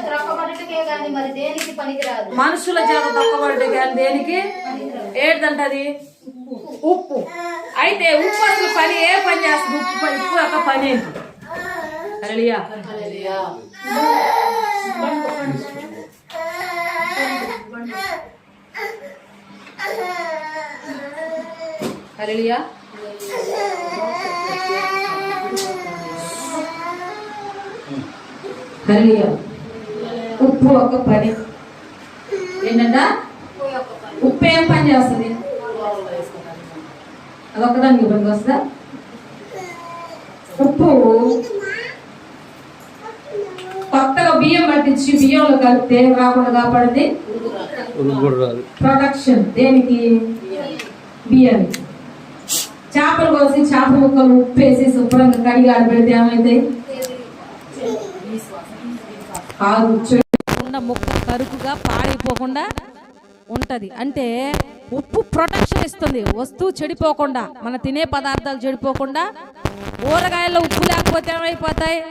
త్రొక్కబడి మనుషుల చేత తొక్కబడి కానీ దేనికి ఏంటంటది ఉప్పు. అయితే ఉప్పు అసలు పని ఏ పని చేస్తుంది? ఉప్పు పని ఉప్పు యొక్క పని ఏంటి? హల్లెలూయా. హల్లెలూయా. హల్లెలూయా. ఉప్పు ఒక పని. ఏంటంట? ఉప్పు ఏం పని చేస్తుంది? అదొక్కదానికి పనికి వస్తుందా? ఉప్పు. కొత్తగా బియ్యం పట్టించి బియ్యంలో కలిపితే రాకుండా కాపాడింది ప్రొడక్షన్ దేనికి? బియ్యానికి చేపలు కోసి చేప ముక్కలు ఉప్పు వేసి శుభ్రంగా కడిగి ఆడబెడితే ఏమైతే. ఉన్న ముక్క కరుకుగా పాడైపోకుండా ఉంటది. అంటే ఉప్పు ప్రొటెక్షన్ ఇస్తుంది. వస్తువు చెడిపోకుండా మన తినే పదార్థాలు చెడిపోకుండా ఊరగాయల్లో ఉప్పు లేకపోతే ఏమైపోతాయి?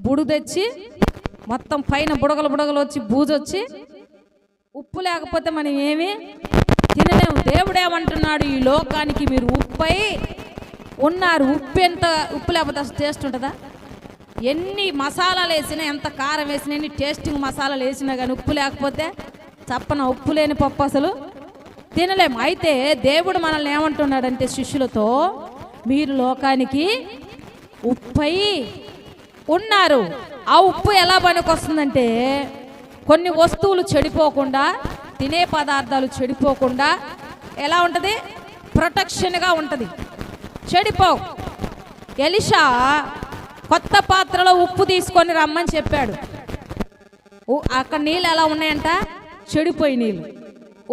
బుడు తెచ్చి మొత్తం పైన బుడగలు బుడగలు వచ్చి బూజొచ్చి ఉప్పు లేకపోతే మనం ఏమి తినలేము. దేవుడేమంటున్నాడు ఈ లోకానికి మీరు ఉప్పై ఉన్నారు. ఉప్పు ఎంత ఉప్పు లేకపోతే అసలు టేస్ట్ ఉంటుందా? ఎన్ని మసాలాలు వేసినా ఎంత కారం వేసినా ఎన్ని టేస్టింగ్ మసాలాలు వేసినా కానీ ఉప్పు లేకపోతే చప్పన ఉప్పు లేని పప్పు అసలు తినలేము. అయితే దేవుడు మనల్ని ఏమంటున్నాడంటే శిష్యులతో మీరు లోకానికి ఉప్పై ఉన్నారు. ఆ ఉప్పు ఎలా పనికొస్తుందంటే కొన్ని వస్తువులు చెడిపోకుండా తినే పదార్థాలు చెడిపోకుండా ఎలా ఉంటుంది? ప్రొటెక్షన్గా ఉంటుంది. చెడిపోవు. ఎలిషా కొత్త పాత్రలో ఉప్పు తీసుకొని రమ్మని చెప్పాడు. అక్కడ నీళ్ళు ఎలా ఉన్నాయంట? చెడిపోయి నీళ్ళు.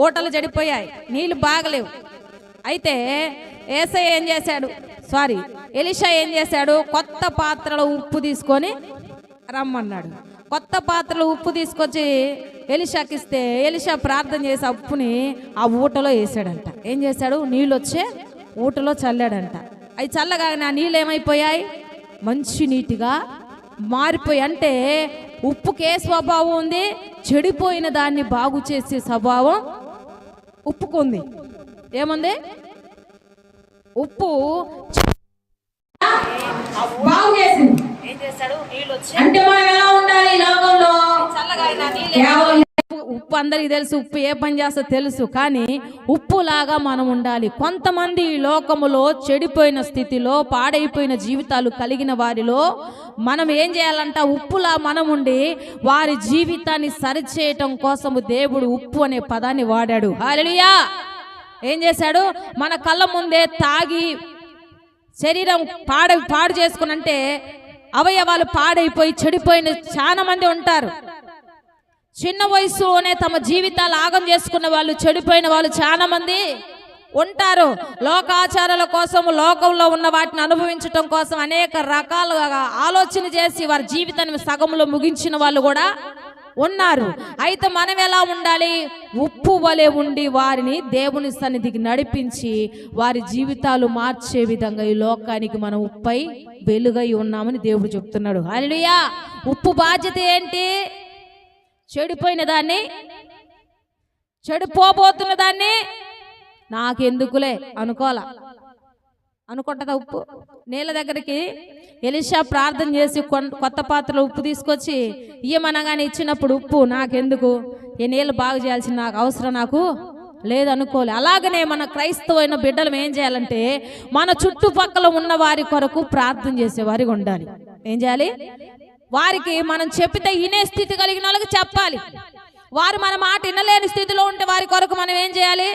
ఓటలు చెడిపోయాయి. నీళ్ళు బాగలేవు. అయితే ఏసై ఏం చేశాడు? సారీ ఎలిషా ఏం చేశాడు? కొత్త పాత్రలో ఉప్పు తీసుకొని రమ్మన్నాడు. కొత్త పాత్రలో ఉప్పు తీసుకొచ్చి ఎలిషాకి ఇస్తే ఎలిషా ప్రార్థన చేసి ఉప్పుని ఆ ఊటలో వేసాడంట. ఏం చేశాడు? నీళ్ళు వచ్చే ఊటలో చల్లాడంట. అవి చల్లగానే ఆ నీళ్ళు ఏమైపోయాయి? మంచి నీటిగా మారిపోయి అంటే ఉప్పుకి స్వభావం ఉంది చెడిపోయిన దాన్ని బాగు చేసే స్వభావం ఉప్పుకుంది. ఏముంది? ఉప్పు బాగు చేసింది. ఏం చేశాడు నీళ్ళు వచ్చి అంటే మనం ఎలా ఉండాలి లోకంలో? కేవలం ఉప్పు ఉప్పు అందరికి తెలుసు ఉప్పు ఏ పని చేస్తా తెలుసు కానీ ఉప్పులాగా మనం ఉండాలి. కొంతమంది ఈ లోకములో చెడిపోయిన స్థితిలో పాడైపోయిన జీవితాలు కలిగిన వారిలో మనం ఏం చేయాలంట? ఉప్పులా మనం ఉండి వారి జీవితాన్ని సరిచేయటం కోసము దేవుడు ఉప్పు అనే పదాన్ని వాడాడు. హల్లెలూయా! ఏం చేశాడు? మన కళ్ళ ముందే తాగి శరీరం పాడ పాడు చేసుకునంటే అవయవాలు పాడైపోయి చెడిపోయిన చాలా మంది ఉంటారు. చిన్న వయసులోనే తమ జీవితాలు ఆగం చేసుకున్న వాళ్ళు చెడిపోయిన వాళ్ళు చాలా మంది ఉంటారు. లోకాచారాల కోసం లోకంలో ఉన్న వాటిని అనుభవించటం కోసం అనేక రకాలుగా ఆలోచన చేసి వారి జీవితాన్ని సగంలో ముగించిన వాళ్ళు కూడా ఉన్నారు. అయితే మనం ఎలా ఉండాలి? ఉప్పు వలె ఉండి వారిని దేవుని సన్నిధికి నడిపించి వారి జీవితాలు మార్చే విధంగా ఈ లోకానికి మనం ఉప్పై వెలుగై ఉన్నామని దేవుడు చెప్తున్నాడు. అలియా ఉప్పు బాధ్యత ఏంటి? చెడిపోయిన దాన్ని చెడిపోబోతున్న దాన్ని నాకెందుకులే అనుకోవాలా? అనుకుంటుందా ఉప్పు? నీళ్ళ దగ్గరికి ఎలిషా ప్రార్థన చేసి కొత్త పాత్రలో ఉప్పు తీసుకొచ్చి ఇయ్యమనగానే ఇచ్చినప్పుడు ఉప్పు నాకెందుకు? ఈ నీళ్ళు బాగు చేయాల్సిన నాకు అవసరం నాకు లేదనుకోలే. అలాగనే మన క్రైస్తవైన బిడ్డలు ఏం చేయాలంటే మన చుట్టుపక్కల ఉన్న వారి కొరకు ప్రార్థన చేసేవారిగా ఉండాలి. ఏం చేయాలి? వారికి మనం చెప్పితే వినే స్థితి కలిగిన వాళ్ళకి చెప్పాలి. వారు మన మాట వినలేని స్థితిలో ఉంటే వారి కొరకు మనం ఏం చేయాలి?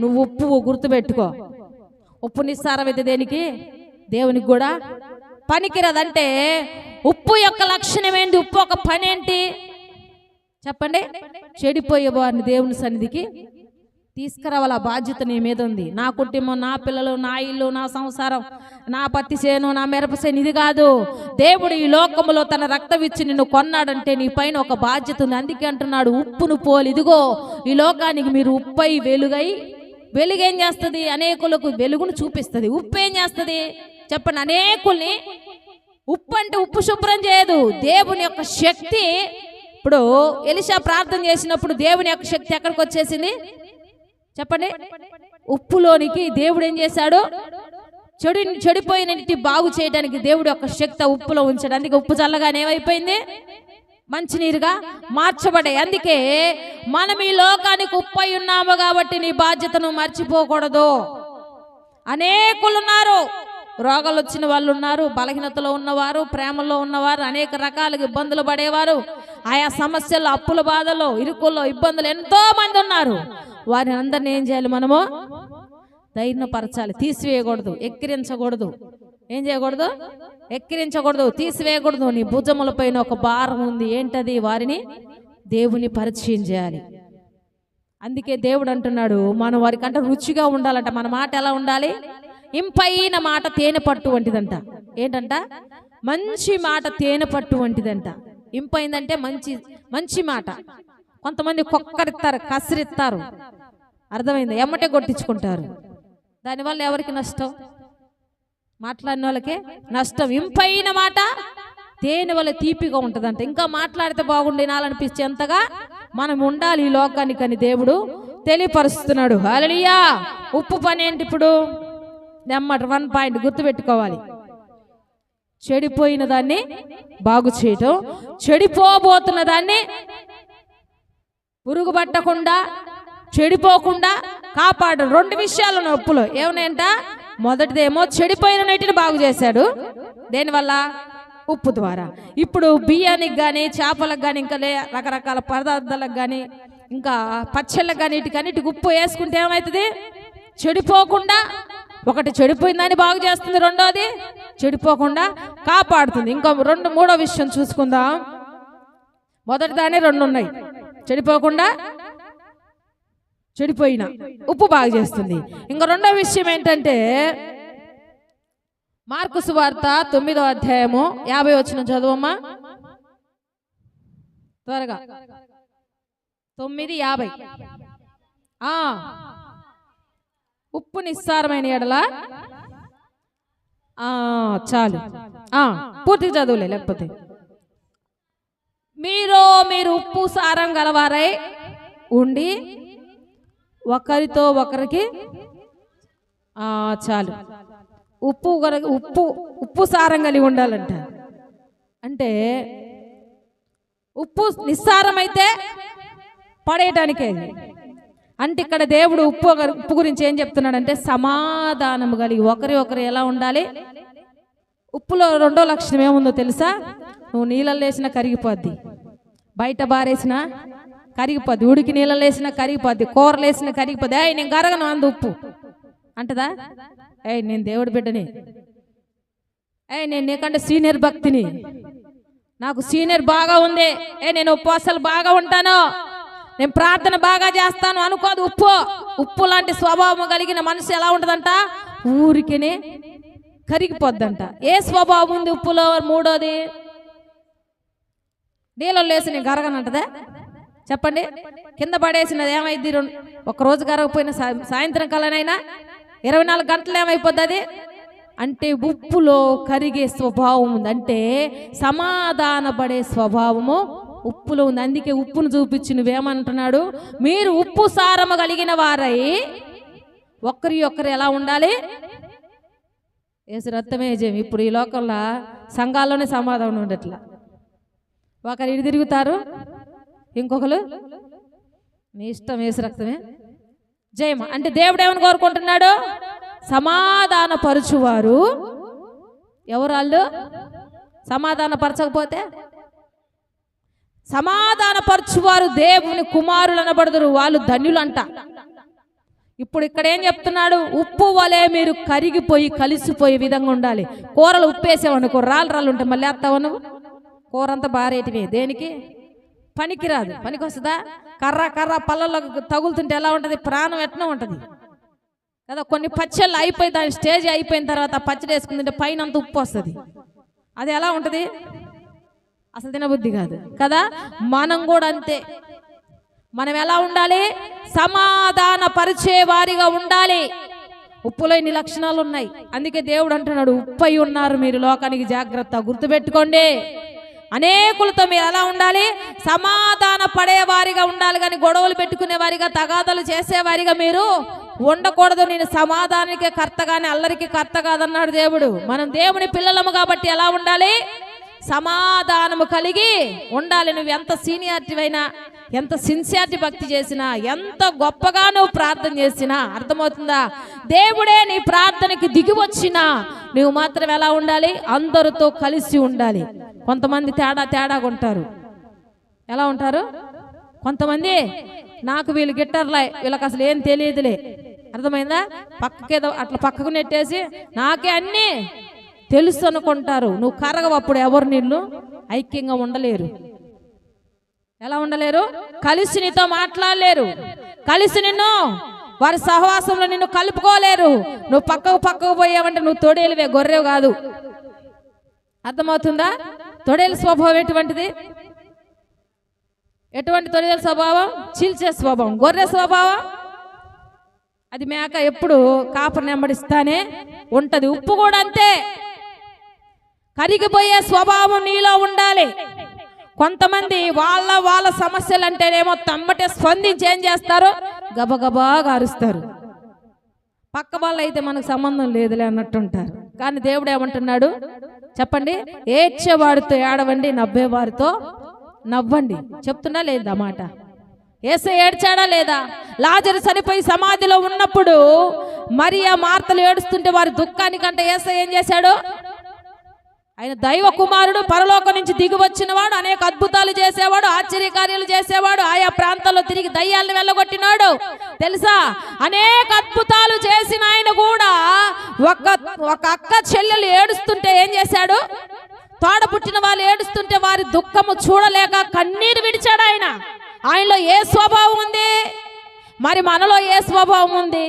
నువ్వు ఉప్పు గుర్తుపెట్టుకో. ఉప్పు నిస్సారమైతే దేనికి? దేవునికి కూడా. పనికిరదంటే ఉప్పు యొక్క లక్షణం ఏంటి? ఉప్పు ఒక పని ఏంటి? చెప్పండి. చెడిపోయే వారిని దేవుని సన్నిధికి తీసుకురావాల బాధ్యత నీ మీద ఉంది. నా కుటుంబం నా పిల్లలు నా ఇల్లు నా సంసారం. నా పత్తి చేను నా మిరప చేను ఇది కాదు. దేవుడు ఈ లోకములో తన రక్తం ఇచ్చి నిన్ను కొన్నాడంటే నీ పైన ఒక బాధ్యత ఉంది. అందుకే అంటున్నాడు ఉప్పును పోలి. ఇదిగో ఈ లోకానికి మీరు ఉప్పై వెలుగై వెలుగు ఏం చేస్తుంది? అనేకులకు వెలుగును చూపిస్తుంది. ఉప్పు ఏం చేస్తుంది? చెప్పండి. అనేకుల్ని ఉప్పు అంటే ఉప్పు శుభ్రం చేయదు. దేవుని యొక్క శక్తి ఇప్పుడు ఎలిషా ప్రార్థన చేసినప్పుడు దేవుని యొక్క శక్తి ఎక్కడికి వచ్చేసింది చెప్పండి. ఉప్పులోనికి దేవుడు ఏం చేశాడు? చెడు చెడిపోయిన ఇంటి బాగు చేయడానికి దేవుడు యొక్క శక్తి ఉప్పులో ఉంచాడు. అందుకే ఉప్పు చల్లగానే ఏమైపోయింది? మంచినీరుగా మార్చబడే అందుకే మనం ఈ లోకానికి ఉప్పై ఉన్నాము కాబట్టి నీ బాధ్యతను మర్చిపోకూడదు. అనేకులు ఉన్నారు. రోగాలు వచ్చిన వాళ్ళు ఉన్నారు బలహీనతలో ఉన్నవారు ప్రేమలో ఉన్నవారు అనేక రకాలుగా ఇబ్బందులు పడేవారు ఆయా సమస్యలు అప్పుల బాధలు ఇరుకుల్లో ఇబ్బందులు ఎంతో మంది ఉన్నారు. వారిని అందరిని ఏం చేయాలి మనము? ధైర్యపరచాలి. తీసివేయకూడదు. ఎక్కిరించకూడదు. ఏం చేయకూడదు? ఎక్కిరించకూడదు. తీసివేయకూడదు. నీ భుజములపైన ఒక భారం ఉంది. ఏంటది? వారిని దేవుని పరిచయం చేయాలి. అందుకే దేవుడు అంటున్నాడు మనం వారికంటే రుచిగా ఉండాలంట. మన మాట ఎలా ఉండాలి? ఇంపైన మాట తేనె పట్టు వంటిదంట. ఏంటంట? మంచి మాట తేనె పట్టు వంటిదంట. ఇంపైందంటే మంచి మంచి మాట. కొంతమంది కొక్కరిస్తారు కసిరిస్తారు అర్థమైంది? ఎమ్మటే కొట్టించుకుంటారు. దానివల్ల ఎవరికి నష్టం? మాట్లాడిన వాళ్ళకే నష్టం. ఇంపైన మాట దేని వల్ల తీపిగా ఉంటుందంట. ఇంకా మాట్లాడితే బాగుండి ఎంతగా? మనం ఉండాలి ఈ లోకానికి అని దేవుడు తెలియపరుస్తున్నాడు. హల్లెలూయా! ఉప్పు పని ఏంటి ఇప్పుడు? నెమ్మటి వన్ పాయింట్ గుర్తుపెట్టుకోవాలి. చెడిపోయిన దాన్ని బాగు చేయటం చెడిపోబోతున్న దాన్ని పురుగు పట్టకుండా చెడిపోకుండా కాపాడు. రెండు విషయాలు ఉన్నాయి ఉప్పులో ఏమన్నాయంట? మొదటిదేమో చెడిపోయిన నీటిని బాగు చేశాడు. దేనివల్ల? ఉప్పు ద్వారా. ఇప్పుడు బియ్యానికి కానీ చేపలకు కానీ ఇంకా లే రకరకాల పదార్థాలకు కానీ ఇంకా పచ్చళ్ళకు కానీ వీటికన్నిటికి ఉప్పు వేసుకుంటే ఏమవుతుంది చెడిపోకుండా ఒకటి చెడిపోయిందని బాగు చేస్తుంది రెండోది చెడిపోకుండా కాపాడుతుంది. ఇంకా రెండు మూడో విషయం చూసుకుందాం. మొదటిదానే రెండు ఉన్నాయి చెడిపోకుండా చెడిపోయిన ఉప్పు బాగా చేస్తుంది. ఇంకా రెండో విషయం ఏంటంటే మార్కు సువార్త తొమ్మిదో అధ్యాయము యాభై వచ్చిన చదువమ్మా. త్వరగా. తొమ్మిది యాభై. ఆ. ఉప్పు నిస్సారమైన ఎడల? ఆ, చాలు. ఆ, పూర్తిగా చదువులే లేకపోతే. మీరు మీరు ఉప్పు సారం గలవారై ఉండి ఒకరితో ఒకరికి చాలు. ఉప్పు ఉప్పు ఉప్పు సారం కలిగి ఉండాలంట. అంటే ఉప్పు నిస్సారమైతే పడేయటానికే. అంటే ఇక్కడ దేవుడు ఉప్పు ఉప్పు గురించి ఏం చెప్తున్నాడంటే సమాధానం కలిగి ఒకరి ఒకరు ఎలా ఉండాలి? ఉప్పులో రెండో లక్షణం ఏముందో తెలుసా? నువ్వు నీళ్ళల్లో వేసినా కరిగిపోద్ది. బయట బారేసినా కరిగిపోద్ది. ఉడికి నీళ్ళలో వేసినా కరిగిపోద్ది. కూరలు వేసినా కరిగిపోద్ది. ఏయ్ నేను కరగను అందు ఉప్పు. అంటదా? ఏయ్ నేను దేవుడి బిడ్డని. ఏయ్ నేను నీకంటే సీనియర్ భక్తిని. నాకు సీనియర్ బాగా ఉంది. ఏ నేను ఉపవాసాలు బాగా ఉంటాను. నేను ప్రార్థన బాగా చేస్తాను. అనుకోదు ఉప్పు. ఉప్పు లాంటి స్వభావం కలిగిన మనసు ఎలా ఉంటుందంట? ఊరికినే కరిగిపోద్దంట. ఏ స్వభావం ఉంది ఉప్పులో? మూడోది? నీళ్ళలో వేసి నేను గరగనంటదా? చెప్పండి? కింద పడేసినది ఏమైంది? రెండు ఒక రోజు గరగపోయిన సాయంత్రం కాలనైనా ఇరవై నాలుగు గంటలు ఏమైపోద్ది అది? అంటే ఉప్పులో కరిగే స్వభావం ఉంది. అంటే సమాధాన పడే స్వభావము ఉప్పులో ఉంది. అందుకే ఉప్పును చూపించి నువ్వేమంటున్నాడు? మీరు ఉప్పు సారము కలిగిన వారై ఒకరి ఒక్కరు ఎలా ఉండాలి? ఏసు రక్తమే జయం. ఇప్పుడు ఈ లోకంలో సంఘాల్లోనే సమాధానం ఉండట్లా. ఒకరు ఇటు తిరుగుతారు ఇంకొకరు? నీ ఇష్టం వేసి రక్తమే. జయమ అంటే దేవుడు ఏమని కోరుకుంటున్నాడు? సమాధాన పరుచువారు ఎవరు వాళ్ళు? పరచకపోతే సమాధాన పరచువారు దేవుని కుమారులు అనబడదురు వాళ్ళు ధన్యులంట. ఇప్పుడు ఇక్కడ ఏం చెప్తున్నాడు? ఉప్పు వలె మీరు కరిగిపోయి కలిసిపోయే విధంగా ఉండాలి. కూరలు ఉప్పు వేసావనుకో రాళ్ళు రాళ్ళు ఉంటాయి మళ్ళీ వేస్తావు నువ్వు? కూర అంతా బారేటివే దేనికి? పనికిరాదు. పనికి వస్తుందా కర్ర కర్ర పళ్ళలో తగులుతుంటే ఎలా ఉంటుంది? ప్రాణం ఎట్లా ఉంటుంది? కదా కొన్ని పచ్చళ్ళు అయిపోయి దాని స్టేజ్ అయిపోయిన తర్వాత పచ్చడి వేసుకుంటుంటే పైన అంత ఉప్పు వస్తుంది. అది ఎలా ఉంటుంది? అసలు తినబుద్ధి కాదు. కదా మనం కూడా అంతే. మనం ఎలా ఉండాలి? సమాధాన పరిచే వారిగా ఉండాలి. ఉప్పులో ఇన్ని లక్షణాలు ఉన్నాయి అందుకే దేవుడు అంటున్నాడు ఉప్పై ఉన్నారు మీరు లోకానికి జాగ్రత్త. గుర్తుపెట్టుకోండి. అనేకులతో మీరు ఎలా ఉండాలి? సమాధాన పడేవారిగా ఉండాలి కానీ గొడవలు పెట్టుకునే వారిగా తగాదలు చేసేవారిగా మీరు ఉండకూడదు. నేను సమాధానానికి కర్త కానీ అల్లరికి కర్త కాదన్నాడు దేవుడు. మనం దేవుని పిల్లలము కాబట్టి ఎలా ఉండాలి? సమాధానము కలిగి ఉండాలి. నువ్వు ఎంత సీనియారిటీ అయినా ఎంత సిన్సియారిటీ భక్తి చేసినా ఎంత గొప్పగా నువ్వు ప్రార్థన చేసినా అర్థమవుతుందా? దేవుడే నీ ప్రార్థనకి దిగి వచ్చినా నువ్వు మాత్రం ఎలా ఉండాలి? అందరితో కలిసి ఉండాలి. కొంతమంది తేడా తేడాగా ఉంటారు. ఎలా ఉంటారు? కొంతమంది నాకు వీళ్ళు గిట్టర్లే వీళ్ళకి అసలు ఏం తెలియదులే. అర్థమైందా? పక్కకేదో అట్లా పక్కకు నెట్టేసి నాకే అన్నీ తెలుసు అనుకుంటారు. నువ్వు కరగవు అప్పుడు ఎవరు నిన్ను? ఐక్యంగా ఉండలేరు. ఎలా ఉండలేరు? కలిసి నీతో మాట్లాడలేరు. కలిసి నిన్ను వారి సహవాసంలో నిన్ను కలుపుకోలేరు. నువ్వు పక్కకు పక్కకు పోయావంటే నువ్వు తొడేలువే గొర్రెవు కాదు. అర్థమవుతుందా? తొడేలు స్వభావం ఎటువంటిది? ఎటువంటి తొడేల స్వభావం? చీల్చే స్వభావం. గొర్రె స్వభావం? అది మేక ఎప్పుడు కాపర్ నెంబడిస్తానే ఉంటది. ఉప్పు కూడా అంతే. కరిగిపోయే స్వభావం నీలో ఉండాలి. కొంతమంది వాళ్ళ వాళ్ళ సమస్యలు అంటేనేమో తమ్మటే స్పందించి ఏం చేస్తారు? గబగబాగా అరుస్తారు పక్క వాళ్ళు అయితే మనకు సంబంధం లేదులే అన్నట్టుంటారు. కానీ దేవుడు ఏమంటున్నాడు? చెప్పండి. ఏడ్చేవాడితో ఏడవండి నవ్వేవారితో నవ్వండి. చెప్తున్నా లేదా మాట? ఏస ఏడ్చాడా లేదా? లాజరు చనిపోయి సమాధిలో ఉన్నప్పుడు మరియా మార్తలు ఏడుస్తుంటే వారి దుఃఖానికంటే ఏస ఏం చేశాడు? ఆయన దైవ కుమారుడు పరలోకం నుంచి దిగువచ్చినవాడు అనేక అద్భుతాలు చేసేవాడు ఆశ్చర్యకార్యాలు చేసేవాడు ఆయా ప్రాంతాల్లో తిరిగి దయ్యాలను వెళ్ళగొట్టినాడు. తెలుసా? అనేక అద్భుతాలు చేసిన ఆయన కూడా ఒక ఒక అక్క చెల్లెలు ఏడుస్తుంటే ఏం చేశాడు? తోడ పుట్టిన వాళ్ళు ఏడుస్తుంటే వారి దుఃఖము చూడలేక కన్నీరు విడిచాడు ఆయన. ఆయనలో ఏ స్వభావం ఉంది? మరి మనలో ఏ స్వభావం ఉంది?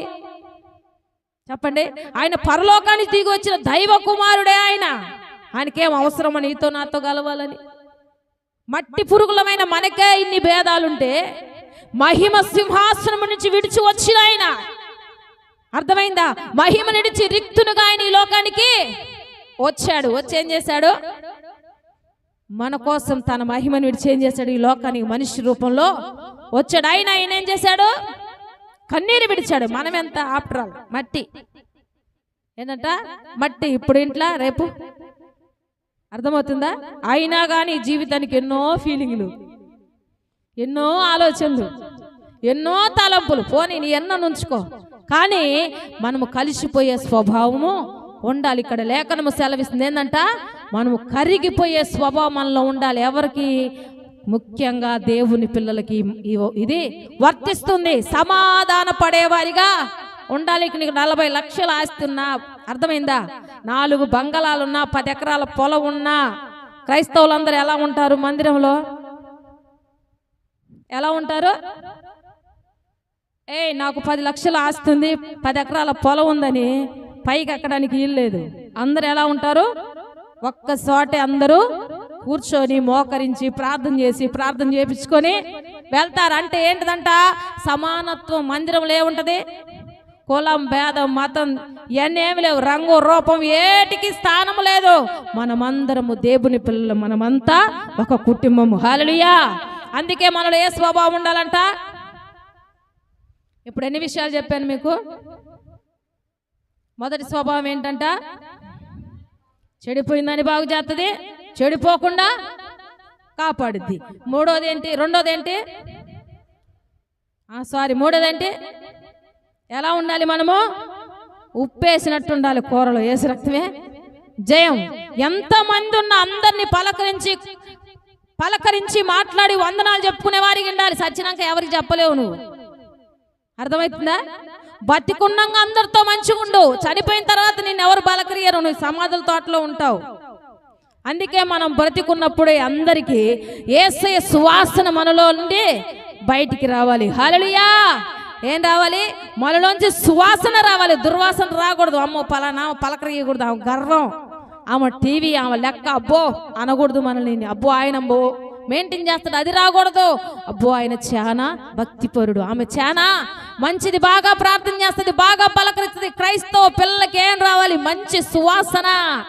చెప్పండి. ఆయన పరలోకానికి దిగి వచ్చిన దైవ కుమారుడే ఆయన. ఆయనకేం అవసరమా నీతో నాతో కలవాలని. మట్టి పురుగులమైన మనకే ఇన్ని భేదాలుంటే మహిమ సింహాసనం నుంచి విడిచి వచ్చిన ఆయన. అర్థమైందా? మహిమ నిడిచి రిక్తునుగా ఆయన ఈ లోకానికి వచ్చాడు. వచ్చి ఏం చేశాడు? మన కోసం తన మహిమను విడిచి ఏం చేశాడు? ఈ లోకానికి మనిషి రూపంలో వచ్చాడు. ఆయన ఆయన ఏం చేశాడు? కన్నీరు విడిచాడు. మనం ఎంత ఆఫ్టర్ ఆల్ మట్టి. ఏంటంట? మట్టి. ఇప్పుడు ఇంట్లో రేపు అర్థమవుతుందా? అయినా కానీ జీవితానికి ఎన్నో ఫీలింగ్లు ఎన్నో ఆలోచనలు ఎన్నో తలంపులు. పోనీ నీ ఎన్నో నుంచుకో. కానీ మనము కలిసిపోయే స్వభావము ఉండాలి. ఇక్కడ లేఖనము సెలవిస్తుంది ఏంటంట మనము కరిగిపోయే స్వభావం మనలో ఉండాలి. ఎవరికి? ముఖ్యంగా దేవుని పిల్లలకి ఇది వర్తిస్తుంది. సమాధాన పడేవారిగా ఉండాలి. నీకు నలభై లక్షల ఆస్తున్నా అర్థమైందా? నాలుగు బంగళాలున్నా పది ఎకరాల పొలం ఉన్నా క్రైస్తవులందరూ ఎలా ఉంటారు మందిరంలో? ఎలా ఉంటారు? ఏ నాకు పది లక్షలు ఆస్తుంది ఉంది పది ఎకరాల పొలం ఉందని పైకి ఎక్కడానికి వీలు లేదు. అందరు ఎలా ఉంటారు? ఒక్క చోటే అందరూ కూర్చొని మోకరించి ప్రార్థన చేసి ప్రార్థన చేపించుకొని వెళ్తారు. అంటే ఏంటిదంట? సమానత్వం మందిరంలో ఏముంటది? కులం భేదం మతం ఇవన్నీ ఏమి లేవు. రంగు రూపం ఏటికి స్థానం లేదు. మనమందరము దేవుని పిల్లలు. మనమంతా ఒక కుటుంబము. హాలలుయా అందుకే మనలో ఏ స్వభావం ఉండాలంట? ఇప్పుడు ఎన్ని విషయాలు చెప్పాను మీకు? మొదటి స్వభావం ఏంటంట? చెడిపోయిందని బాగు చేస్తుంది చెడిపోకుండా కాపాడుద్ది. మూడోది ఏంటి? రెండోది ఏంటి? సారీ మూడోది ఏంటి? ఎలా ఉండాలి మనము? ఉప్పేసినట్టు ఉండాలి కూరలో. ఏసు రక్తమే. జయం. ఎంతమంది ఉన్న అందరినీ పలకరించి పలకరించి మాట్లాడి వందనాలు చెప్పుకునే వారికి ఉండాలి. సచ్చినాక ఎవరికి చెప్పలేవు నువ్వు. అర్థమవుతుందా? బతికున్నంగా అందరితో మంచిగా ఉండు. చనిపోయిన తర్వాత నిన్ను ఎవరు బలకరియరు నువ్వు సమాధుల తోటలో ఉంటావు. అందుకే మనం బ్రతికున్నప్పుడే అందరికీ ఏసయ సువాసన మనలో నుండి బయటికి రావాలి. హలలియా ఏం రావాలి? మనలోంచి సువాసన రావాలి. దుర్వాసన రాకూడదు. అమ్మో పలానా పలకరియకూడదు ఆమె గర్వం. ఆమె టీవీ ఆమె లెక్క. అబ్బో అనకూడదు మనల్ని. అబ్బో ఆయన అబ్బో. మెయింటైన్ చేస్తాడు. అది రాకూడదు. అబ్బో ఆయన చాలా భక్తిపరుడు. ఆమె చాలా మంచిది బాగా ప్రార్థన చేస్తుంది. బాగా పలకరిస్తుంది. క్రైస్తవ పిల్లలకి ఏం రావాలి? మంచి సువాసన.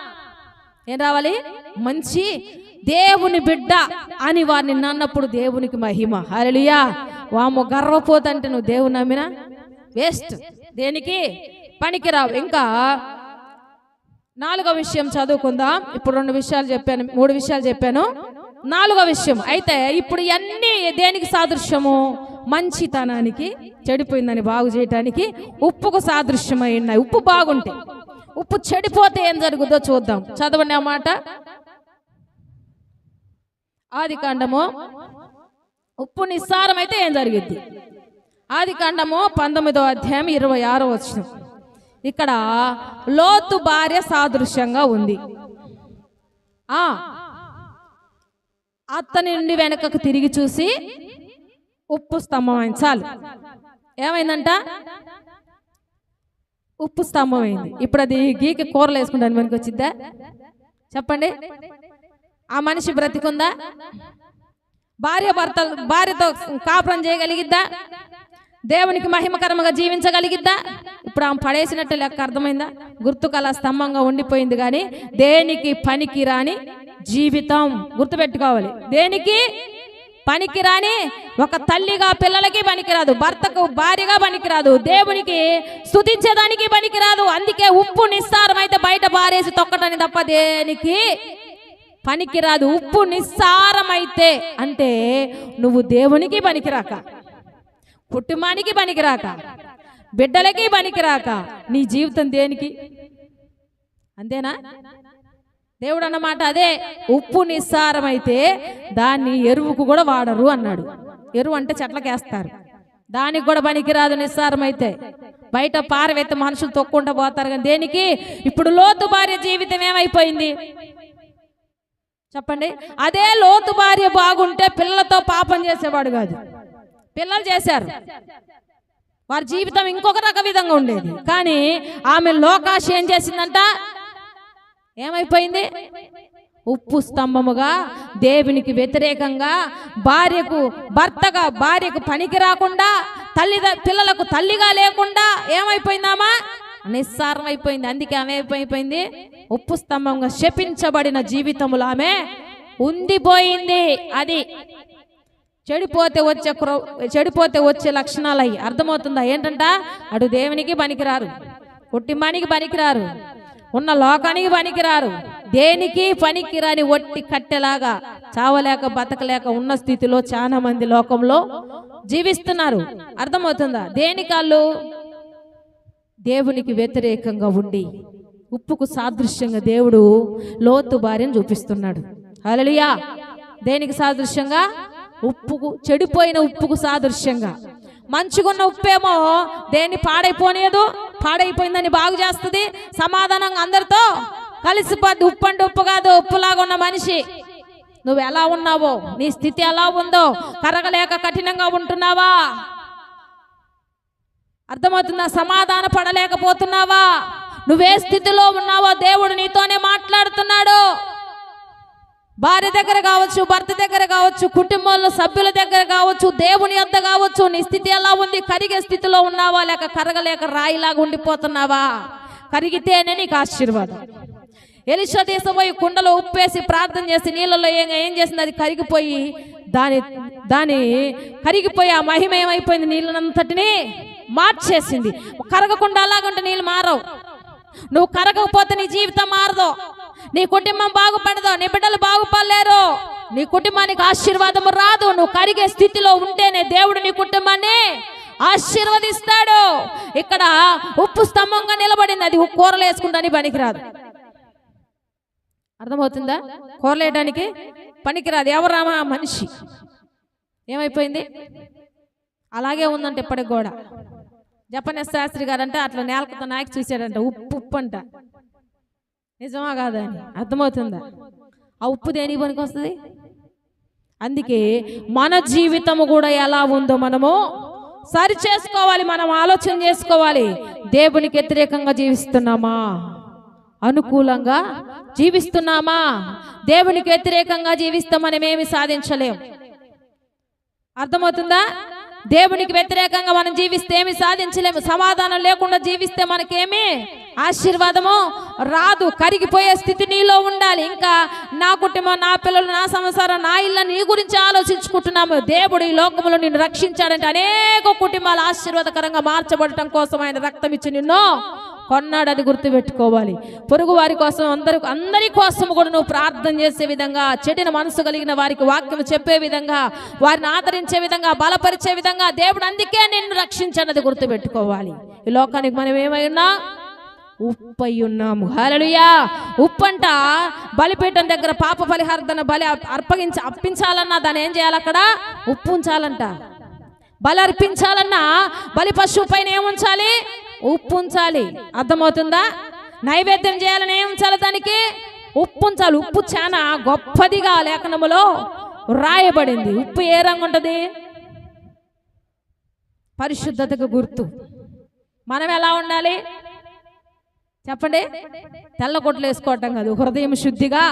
ఏం రావాలి? మంచి దేవుని బిడ్డ అని వారిని నన్నప్పుడు దేవునికి మహిమ. హరళియా వాము గర్వపోతంటే నువ్వు దేవుని నమ్మినా? వేస్ట్ దేనికి? పనికిరావు. ఇంకా నాలుగో విషయం చదువుకుందాం. ఇప్పుడు రెండు విషయాలు చెప్పాను మూడు విషయాలు చెప్పాను. నాలుగో విషయం. అయితే ఇప్పుడు ఇవన్నీ దేనికి సాదృశ్యము? మంచితనానికి చెడిపోయిందని బాగు చేయటానికి ఉప్పుకు సాదృశ్యమై ఉన్నాయి. ఉప్పు బాగుంటే ఉప్పు చెడిపోతే ఏం జరుగుతుందో చూద్దాం. చదవండి అన్నమాట ఆది కాండము ఉప్పు నిస్సారం అయితే ఏం జరిగింది ఆది కాండము పంతొమ్మిదో అధ్యాయం ఇరవై ఆరో వచ్చిన ఇక్కడ లోతు భార్య సాదృశ్యంగా ఉంది. ఆ అత్తని నుండి వెనకకు తిరిగి చూసి ఉప్పు స్తంభం అయింది. చాలు. ఏమైందంట? ఉప్పు స్తంభం అయింది. ఇప్పుడు అది గీకి కూరలు వేసుకుంటాను మనకి వచ్చిద్దా? చెప్పండి. ఆ మనిషి బ్రతికుందా? భార్య భర్త భార్యతో కాపురం చేయగలిగిద్దా? దేవునికి మహిమకరముగా జీవించగలిగిద్దా? ఇప్పుడు ఆమె పడేసినట్టు లెక్క అర్థమైందా? గుర్తుకల స్తంభంగా ఉండిపోయింది కానీ దేనికి పనికి రాని జీవితం గుర్తుపెట్టుకోవాలి. దేనికి పనికి రాని ఒక తల్లిగా పిల్లలకి పనికిరాదు భర్తకు భార్యగా పనికిరాదు దేవునికి స్థుతించేదానికి పనికిరాదు అందుకే ఉప్పు నిస్సారం అయితే బయట బారేసి తొక్కటని తప్ప దేనికి పనికిరాదు ఉప్పు నిస్సారమైతే అంటే నువ్వు దేవునికి పనికిరాక కుటుంబానికి పనికిరాక బిడ్డలకి పనికిరాక నీ జీవితం దేనికి? అంతేనా? దేవుడు అన్నమాట అదే ఉప్పు నిస్సారమైతే దాన్ని ఎరువుకు కూడా వాడరు అన్నాడు. ఎరువు అంటే చెట్లకేస్తారు. దానికి కూడా పనికిరాదు నిస్సారమైతే. బయట పారవేత్త మనుషులు తొక్కుంటూ పోతారు కానీ దేనికి? ఇప్పుడు లోతు భార్య జీవితం ఏమైపోయింది? చెప్పండి? అదే లోతు భార్య బాగుంటే పిల్లలతో పాపం చేసేవాడు కాదు. పిల్లలు చేశారు. వారి జీవితం ఇంకొక రక విధంగా ఉండేది. కానీ ఆమె లోకాశ ఏం చేసిందంట? ఏమైపోయింది? ఉప్పు స్తంభముగా దేవునికి వ్యతిరేకంగా భార్యకు భర్తగా భార్యకు పనికి రాకుండా తల్లి పిల్లలకు తల్లిగా లేకుండా ఏమైపోయిందామా నిస్సారం అయిపోయింది అందుకే ఆమె ఏమైపోయింది? ఉప్పు స్తంభంగా శపించబడిన జీవితములు ఆమె ఉండిపోయింది. అది చెడిపోతే వచ్చే క్రో- చెడిపోతే వచ్చే లక్షణాలు అవి అర్థమవుతుందా? ఏంటంట? అటు దేవునికి పనికిరారు కుటుంబానికి పనికిరారు ఉన్న లోకానికి పనికిరారు దేనికి పనికిరాని ఒట్టి కట్టెలాగా చావలేక బతకలేక ఉన్న స్థితిలో చాలా మంది లోకంలో జీవిస్తున్నారు. అర్థమవుతుందా? దేనికి వాళ్ళు దేవునికి వ్యతిరేకంగా ఉండి ఉప్పుకు సాదృశ్యంగా దేవుడు లోతు భార్యను చూపిస్తున్నాడు. హల్లెలూయా! దేనికి సాదృశ్యంగా? ఉప్పుకు చెడిపోయిన ఉప్పుకు సాదృశ్యంగా. మంచిగున్న ఉప్పేమో దేన్ని పాడైపోనేదు పాడైపోయిందని బాగు చేస్తుంది. సమాధానంగా అందరితో కలిసిపోద్ది. ఉప్పు అంటే ఉప్పు కాదు ఉప్పులాగా ఉన్న మనిషి. నువ్వు ఎలా ఉన్నావో నీ స్థితి ఎలా ఉందో కరగలేక కఠినంగా ఉంటున్నావా? అర్థమవుతుందా? సమాధాన పడలేకపోతున్నావా? నువ్వే స్థితిలో ఉన్నావో దేవుడు నీతోనే మాట్లాడుతున్నాడు. భార్య దగ్గర కావచ్చు భర్త దగ్గర కావచ్చు కుటుంబంలో సభ్యుల దగ్గర కావచ్చు దేవుని యొద్ద కావచ్చు నీ స్థితి ఎలా ఉంది? కరిగే స్థితిలో ఉన్నావా? లేక కరగలేక రాయిలాగా ఉండిపోతున్నావా? కరిగితేనే నీకు ఆశీర్వాదం. ఎలిషా తీసపోయి కుండలో ఉప్పేసి ప్రార్థన చేసి నీళ్ళలో ఏం ఏం చేసింది? అది కరిగిపోయి దాని దాని కరిగిపోయి ఆ మహిమ ఏమైపోయింది? నీళ్ళనంతటిని మార్చేసింది. కరగకుండా అలాగుంటే నీళ్ళు మారవు. నువ్వు కరగకపోతే నీ జీవితం మారదు. నీ కుటుంబం బాగుపడదు. నీ బిడ్డలు బాగుపడలేరు. నీ కుటుంబానికి ఆశీర్వాదము రాదు. నువ్వు కరిగే స్థితిలో ఉంటేనే దేవుడు నీ కుటుంబాన్ని ఆశీర్వదిస్తాడు. ఇక్కడ ఉప్పు స్తంభంగా నిలబడింది. అది కూరలు వేసుకుంటానికి పనికిరాదు. అర్థమవుతుందా? కూరలు వేయడానికి పనికిరాదు. ఎవరామా మనిషి? ఏమైపోయింది? అలాగే ఉందంటే ఇప్పటికి కూడా. జపనీస్ శాస్త్రి గారు అంటే అట్లా నేలకుతో నాయకు చూశాడంట. ఉప్పు ఉప్పు అంట నిజమా కాదా అని అర్థమవుతుందా? ఆ ఉప్పు దేని పనికి వస్తుంది అందుకే మన జీవితము కూడా ఎలా ఉందో మనము సరి చేసుకోవాలి మనం ఆలోచన చేసుకోవాలి. దేవునికి వ్యతిరేకంగా జీవిస్తున్నామా? అనుకూలంగా జీవిస్తున్నామా? దేవునికి వ్యతిరేకంగా జీవిస్తే మనం ఏమి సాధించలేం. అర్థమవుతుందా? దేవునికి వ్యతిరేకంగా మనం జీవిస్తే ఏమి సాధించలేము. సమాధానం లేకుండా జీవిస్తే మనకేమి ఆశీర్వాదము రాదు. కరిగిపోయే స్థితి నీలో ఉండాలి. ఇంకా నా కుటుంబం నా పిల్లలు నా సంసారం నా ఇల్లు నీ గురించి ఆలోచించుకుంటున్నాము. దేవుడు ఈ లోకంలో నిన్ను రక్షించాడంటే అనేక కుటుంబాలు ఆశీర్వాదకరంగా మార్చబడటం కోసం ఆయన రక్తం ఇచ్చి నిన్ను కొన్నాడు అది గుర్తుపెట్టుకోవాలి. పొరుగు వారి కోసం అందరి అందరి కోసం కూడా నువ్వు ప్రార్థన చేసే విధంగా చెడిన మనసు కలిగిన వారికి వాక్యం చెప్పే విధంగా వారిని ఆదరించే విధంగా బలపరిచే విధంగా దేవుడు అందుకే నిన్ను రక్షించన్నది గుర్తుపెట్టుకోవాలి. ఈ లోకానికి మనం ఏమైనా ఉప్పు ఉన్నాము హలలుయా ఉప్పంట బలిపీఠం దగ్గర పాప పరిహార్థన బలి అర్పగించి అర్పించాలన్నా దాన్ని ఏం చేయాలి అక్కడ? ఉప్పు ఉంచాలంట బలి అర్పించాలన్నా బలి పశువు పైన ఏముంచాలి ఉప్పు ఉంచాలి అర్థమవుతుందా? నైవేద్యం చేయాలని ఏం ఉంచాలి దానికి? ఉప్పు ఉంచాలి ఉప్పు చాలా గొప్పదిగా లేఖనములో రాయబడింది. ఉప్పు ఏ రంగు ఉంటుంది? పరిశుద్ధతకు గుర్తు. మనం ఎలా ఉండాలి? చెప్పండి. తెల్ల గుడ్డలు వేసుకోవటం కాదు హృదయం శుద్ధిగా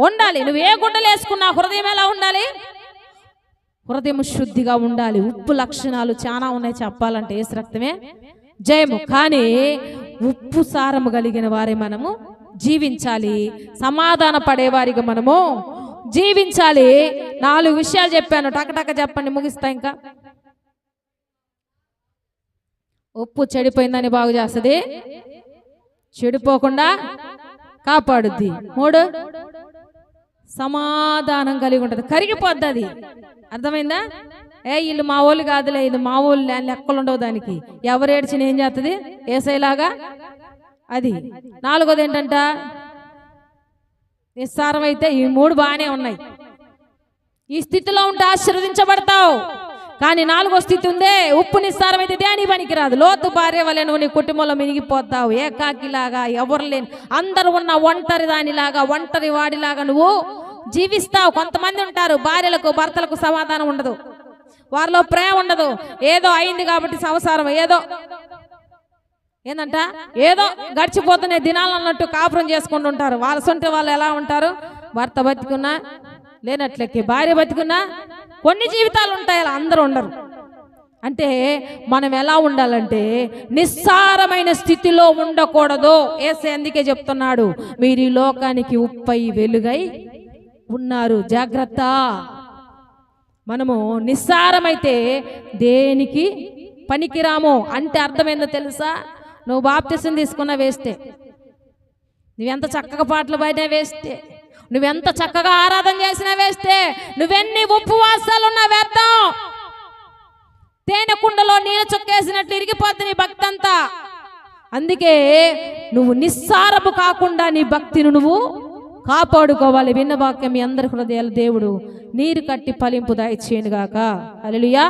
ఉండాలి. నువ్వు ఏ గుడ్డలు వేసుకున్నా హృదయం ఎలా ఉండాలి? హృదయం శుద్ధిగా ఉండాలి. ఉప్పు లక్షణాలు చాలా ఉన్నాయి చెప్పాలంటే ఏసు రక్తమే. జయము. కానీ ఉప్పు సారము కలిగిన వారే మనము జీవించాలి. సమాధాన పడేవారిగా మనము జీవించాలి. నాలుగు విషయాలు చెప్పాను. టకటక చెప్పండి ముగిస్తా ఇంకా. ఉప్పు చెడిపోయిందని బాగు చేస్తుంది. చెడిపోకుండా కాపాడుద్ది. మూడు సమాధానం కలిగి ఉంటుంది. కరిగిపోద్ది అది. అర్థమైందా? ఏ వీళ్ళు మా వాళ్ళు కాదులే ఇది మా వాళ్ళు లెక్కలు ఉండవు దానికి. ఎవరు ఏడ్చిన ఏం చేస్తుంది ఏసైలాగా? అది. నాలుగోది ఏంటంట? నిస్సారం అయితే ఈ మూడు బాగానే ఉన్నాయి. ఈ స్థితిలో ఉంటే ఆశీర్వదించబడతావు. కానీ నాలుగో స్థితి ఉందే ఉప్పు నిస్సారం దేని పనికిరాదు? లోతు భార్య వలె నువ్వు నీ కుటుంబంలో మినిగిపోతావు ఏకాకిలాగా ఎవరు లేని అందరు ఉన్న ఒంటరి దానిలాగా ఒంటరి వాడిలాగా నువ్వు జీవిస్తావు. కొంతమంది ఉంటారు భార్యలకు భర్తలకు సమాధానం ఉండదు. వారిలో ప్రేమ ఉండదు. ఏదో అయింది కాబట్టి సంసారం ఏదో ఏందంట? ఏదో గడిచిపోతున్న దినాలు అన్నట్టు కాపురం చేసుకుంటూ ఉంటారు. వాళ్ళ సొంటి వాళ్ళు ఎలా ఉంటారు? భర్త బతికున్నా లేనట్లెక్కి. భార్య బతికున్నా కొన్ని జీవితాలు ఉంటాయి అలా అందరూ ఉండరు. అంటే మనం ఎలా ఉండాలంటే నిస్సారమైన స్థితిలో ఉండకూడదు. ఏసే అందుకే చెప్తున్నాడు మీరు ఈ లోకానికి ఉప్పై వెలుగై ఉన్నారు. జాగ్రత్త. మనము నిస్సారమైతే దేనికి పనికిరాము అంటే అర్థమైందో తెలుసా? నువ్వు బాప్తిసం తీసుకున్న వేస్తే నువ్వెంత చక్కగా పాటలు పాడినా వేస్తే. నువ్వెంత చక్కగా ఆరాధన చేసినా వేస్తే నువ్వెన్ని ఉపవాసాలున్నా వ్యర్థం. తేనె కుండలో నీళ్ళ చుక్కేసినట్లు ఇరిగిపోద్ది నీ భక్తంతా. అందుకే నువ్వు నిస్సారపు కాకుండా నీ భక్తిని నువ్వు కాపాడుకోవాలి. విన్న వాక్యం మీ అందరి హృదయాలు దేవుడు నీరు కట్టి ఫలింపు దయచేయనుగాక. అలలుయా